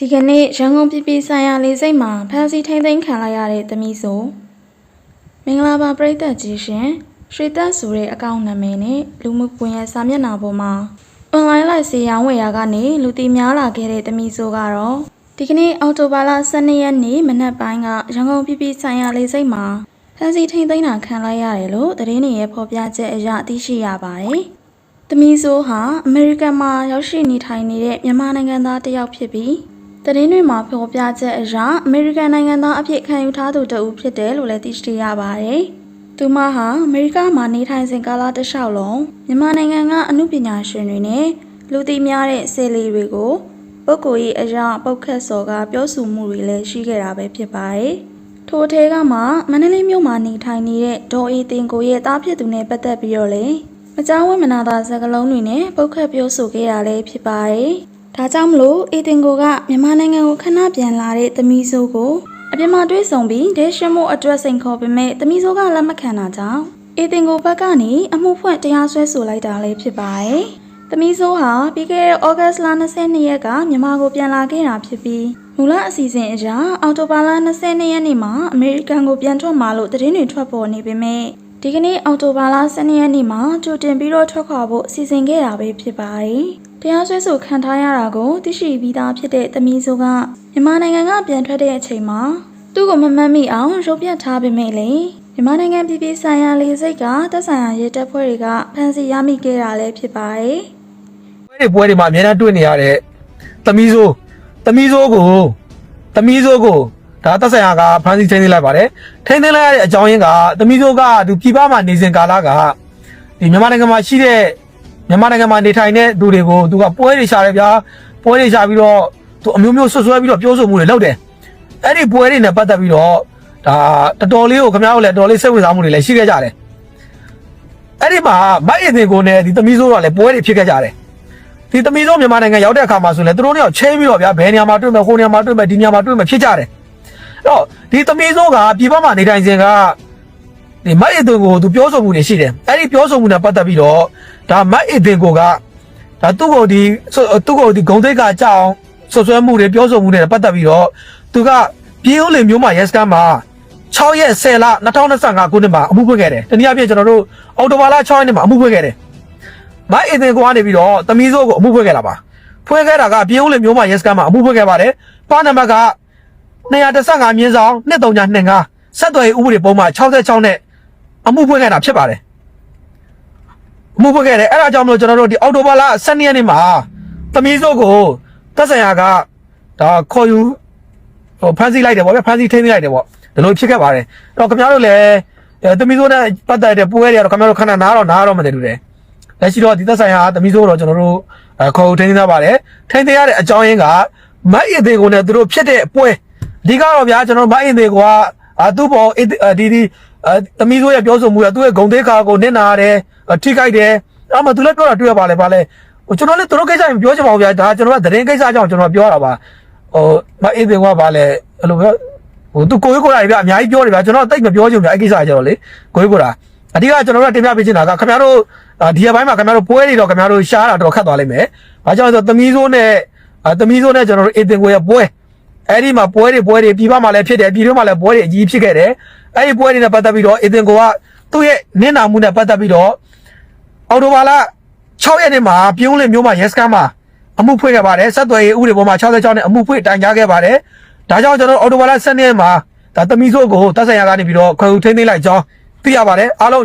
ဒီကနေ့ရန်ကုန်ပြည်ပြည်ဆိုင်ရာလေဆိပ်မှာဖမ်းဆီးထိန်းသိမ်းခံလိုက်ရတဲ့သမီးဆိုမင်္ဂလာပါပရိသတ်ကြီးရှင်ရွှေသက်ဆိုတဲ့အကောင့်နာမည်နဲ့လူမှုကွန်ရက်စာမျက်နှာပေါ်မှာအွန်လိုင်းလိုက်စီရောင်းဝယ်ရာကနေလူသိများလာခဲ့တဲ့သမီးဆိုကတော့ဒီကနေ့အော်တိုဘာလ12ရက်နေ့မနက်ပိုင်းကရန်ကုန်ပြည်ပြည်ဆိုင်ရာလေဆိပ်မှာဖမ်းဆီးထိန်းသိမ်းတာခံလိုက်ရတယ်လို့သတင်းတွေရဲ့ဖော်ပြချက်အရသိရှိရပါတယ်။သမီးဆိုးဟာအမေရိကန်မှာရောက်ရှိနေထိုင်နေတဲ့မြန်မာနိုင်ငံသားတစ်ယောက်ဖြစ်ပြီး သတင်းတွေမှာဖော်ပြချက်အရအမေရိကန်နိုင်ငံသားအဖြစ်ခံယူထားသူတဦးဖြစ်တယ်လို့လည်းသိရှိရပါတယ်။သူမဟာအမေရိကမှာနေထိုင်စဉ်ကာလတစ်လျှောက်လုံးမြန်မာနိုင်ငံကအမှုပညာရှင်တွေနဲ့လူသိများတဲ့ဆယ်လီတွေကိုပုဂ္ဂိုလ်ရေးအရာပုတ်ခတ်စော်ကပြောဆိုမှုတွေလည်းရှိခဲ့တာပဲဖြစ်ပါတယ်။ထိုအထဲကမှမန္တလေးမြို့မှာနေထိုင်နေတဲ့ဒေါ်အေးတင်ကိုရဲ့တားဖြစ်သူနဲ့ပတ်သက်ပြီးတော့လေမကြောင်းဝိမနာသာစကားလုံးတွေနဲ့ပုတ်ခတ်ပြောဆိုခဲ့တာလည်းဖြစ်ပါတယ်။ ဒါကြောင့်မလို့အေးတင်ကိုကမြန်မာနိုင်ငံကိုခဏပြန်လာတဲ့သမီးစိုးကိုအပြစ်မှာတွေးဆောင်ပြီးဒေရှမို့အတွက်စိန်ခေါ်ပေမဲ့သမီးစိုးကလက်မခံတာကြောင့်အေးတင်ကိုဘက်ကနေအမှုဖွင့်တရားစွဲဆိုလိုက်တာလည်းဖြစ်ပါတယ်။သမီးစိုးဟာပြီးခဲ့တဲ့ဩဂတ်စ်လ22ရက်ကမြန်မာကိုပြန်လာခဲ့တာဖြစ်ပြီးမူလအစီအစဉ်အရအော်တိုဘာလ22ရက်နေ့မှာအမေရိကန်ကိုပြန်ထွက်มาလို့သတင်းတွေထွက်ပေါ်နေပေမဲ့ဒီကနေ့အော်တိုဘာလ12ရက်နေ့မှာကြိုတင်ပြီးတော့ထွက်ခွာဖို့စီစဉ်ခဲ့တာပဲဖြစ်ပါတယ်။ တရားစွဲဆိုခံထားရတာကိုသိရှိပြီးသားဖြစ်တဲ့သမီးစိုးကမြန်မာနိုင်ငံကပြန်ထွက်တဲ့အချိန်မှာသူ့ကိုမမှတ်မိအောင်ရုပ်ပြတ်ထားပေမဲ့လေမြန်မာနိုင်ငံပြည်ပြည်ဆိုင်ရာလေဆိပ်ကတပ်ဆိုင်ရာရဲတပ်ဖွဲ့တွေကဖမ်းဆီးရမိခဲ့တာလည်းဖြစ်ပါတယ်။ပွဲတွေပွဲတွေမှာအများအားတွေ့နေရတဲ့သမီးဆိုးသမီးဆိုးကိုသမီးဆိုးကိုဒါသက်ဆိုင်ရာကဖမ်းဆီးထိန်းသိမ်းလိုက်ပါတယ်ထိန်းသိမ်းလိုက်ရတဲ့အကြောင်းရင်းကသမီးဆိုးကသူပြည်ပမှာနေစဉ်ကာလကဒီမြန်မာနိုင်ငံမှာရှိတဲ့ မြန်မာနိုင်ငံမှာနေထိုင်တဲ့သူတွေကိုသူကပွဲတွေရှာတယ်ဗျာပွဲတွေရှာပြီးတော့သူအမျိုးမျိုးဆွဆွဲပြီးတော့ပြောဆိုမှုတွေလုပ်တယ်အဲ့ဒီပွဲတွေနဲ့ပတ်သက်ပြီးတော့ဒါတော်တော်လေးကိုခင်ဗျားတို့လည်းတော်တော်လေးစိတ်ဝင်စားမှုတွေလည်းရှိခဲ့ကြတယ်အဲ့ဒီမှာမိုက်အင်တင်ကိုနဲ့ဒီသမီးဆိုးကလည်းပွဲတွေဖြစ်ခဲ့ကြတယ်ဒီသမီးဆုံးမြန်မာနိုင်ငံရောက်တဲ့အခါမှာဆိုရင်လည်းသူတို့တွေကချင်းပြီးတော့ဗျာဘယ်နေရာမှာတွေ့မယ်ဟိုနေရာမှာတွေ့မယ်ဒီနေရာမှာတွေ့မယ်ဖြစ်ကြတယ်အဲ့တော့ဒီသမီးဆုံးကပြည်ပမှာနေထိုင်စဉ်က ဒီမတ်အစ်တင်ကိုသူပြောဆိုမှုတွေရှိတယ်အဲ့ဒီပြောဆိုမှုနဲ့ပတ်သက်ပြီးတော့ဒါမတ်အစ်တင်ကိုကဒါသူ့ကိုဒီသူ့ကိုဒီဂုံတိတ်ကကြောက်ဆွဆွဲမှုတွေပြောဆိုမှုတွေနဲ့ပတ်သက်ပြီးတော့သူကပြည်ဦးလင်မျိုးမှာရက်စကန်မှာ6ရက်10လ2025ခုနှစ်မှာအမှုဖွင့်ခဲ့တယ်တနည်းအားဖြင့်ကျွန်တော်တို့အော်တိုဘာလ6ရက်နေ့မှာအမှုဖွင့်ခဲ့တယ်မအင်တင်ကွာနေပြီးတော့တမီးစိုးကိုအမှုဖွင့်ခဲ့တာပါဖွင့်ခဲ့တာကပြင်းဦးလင်မျိုးမရက်စကန်မှာအမှုဖွင့်ခဲ့ပါတယ်ပါနံပါတ်က215မြင်းဆောင်2325ဆက်သွယ်ရေးဥပဒေပုံမှန်66နဲ့ အမှုဖွင့်ခဲ့တာဖြစ်ပါတယ်အမှုဖွင့်ခဲ့တယ်အဲ့ဒါကြောင့်မလို့ကျွန်တော်တို့ဒီအော်တိုဘာလ12ရက်နေ့မှာတမီးစိုးကိုသက်ဆိုင်ရာကဒါခေါ်ယူဟိုဖမ်းဆီးလိုက်တယ်ဗောဗျဖမ်းဆီးထိန်းသိမ်းလိုက်တယ်ဗောဒီလိုဖြစ်ခဲ့ပါတယ်အဲ့တော့ခင်ဗျားတို့လည်းအဲတမီးစိုးနဲ့ပတ်သက်တဲ့ပွဲတွေကတော့ခင်ဗျားတို့ခဏနားတော့နားတော့မတည်ဘူးတယ်လက်ရှိတော့ဒီသက်ဆိုင်ရာသမီးဆိုးတော့ကျွန်တော်တို့အခေါ်ထိန်းသိမ်းထားပါတယ်ထိန်းသိမ်းရတဲ့အကြောင်းရင်းကမတ်အင်သေးကိုနဲ့သူတို့ဖြစ်တဲ့ပွဲအဓိကတော့ဗျာကျွန်တော်မတ်အင်သေးက အာသူ့ပေါ်ဒီဒီသမီးဆိုးရဲ့ပြောဆိုမှုကသူ့ရဲ့ဂုံသေးခါကိုနစ်နာရတယ်ထိခိုက်တယ်အဲ့မှသူလည်းပြောတာတွေ့ရပါလေပါလေဟိုကျွန်တော်လည်းသူတို့ကိစ္စမပြောချင်ပါဘူးဗျာဒါကျွန်တော်ကသတင်းကိစ္စကြောင့်ကျွန်တော်ပြောတာပါဟိုမတ်အင်သေးကပါလေအဲ့လိုပြောဟိုသူကိုကြီးကိုယ်တိုင်ဗျာအများကြီးပြောတယ်ဗျာကျွန်တော်တိတ်မပြောချင်ဘူးဗျာအဲ့ကိစ္စကျတော့လေကိုကြီးကိုယ်တိုင်အဓိကကျွန်တော်တို့တင်ပြပေးချင်တာကခင်ဗျားတို့အာဒီရက်ပိုင်းမှာခင်ဗျားတို့ပွဲတွေတော့ခင်ဗျားတို့ရှားတာတော့ခတ်သွားလိမ့်မယ်။ဘာကြောင့်လဲဆိုတော့သမီးစိုးနဲ့အာသမီးစိုးနဲ့ကျွန်တော်တို့အေတင်ကိုရဲ့ပွဲ အဲ့ဒီမှာပွဲတွေပွဲတွေပြည်ပမှာလည်းဖြစ်တယ်ပြည်တွင်းမှာလည်းပွဲတွေအကြီးဖြစ်ခဲ့တယ်။အဲ့ဒီပွဲတွေနဲ့ပတ်သက်ပြီးတော့အေတင်ကိုကသူ့ရဲ့နင့်နာမှုနဲ့ပတ်သက်ပြီးတော့အော်တိုဘာလ6ရက်နေ့မှာပြုံးလင်မျိုးမှာရက်စကန်မှာအမှုဖွင့်ခဲ့ပါတယ်။ဆက်သွယ်ရေးဥပဒေပေါ်မှာ66နဲ့အမှုဖွင့်တိုင်ကြားခဲ့ပါတယ်။ဒါကြောင့်ကျွန်တော်အော်တိုဘာလ7ရက်မှာဒါသမီးစိုးကိုတပ်ဆိုင်ရာကနေပြီးတော့ခွင့်ယူထိန်းသိမ်းလိုက်ကြောင်းသိရပါတယ်။အားလုံး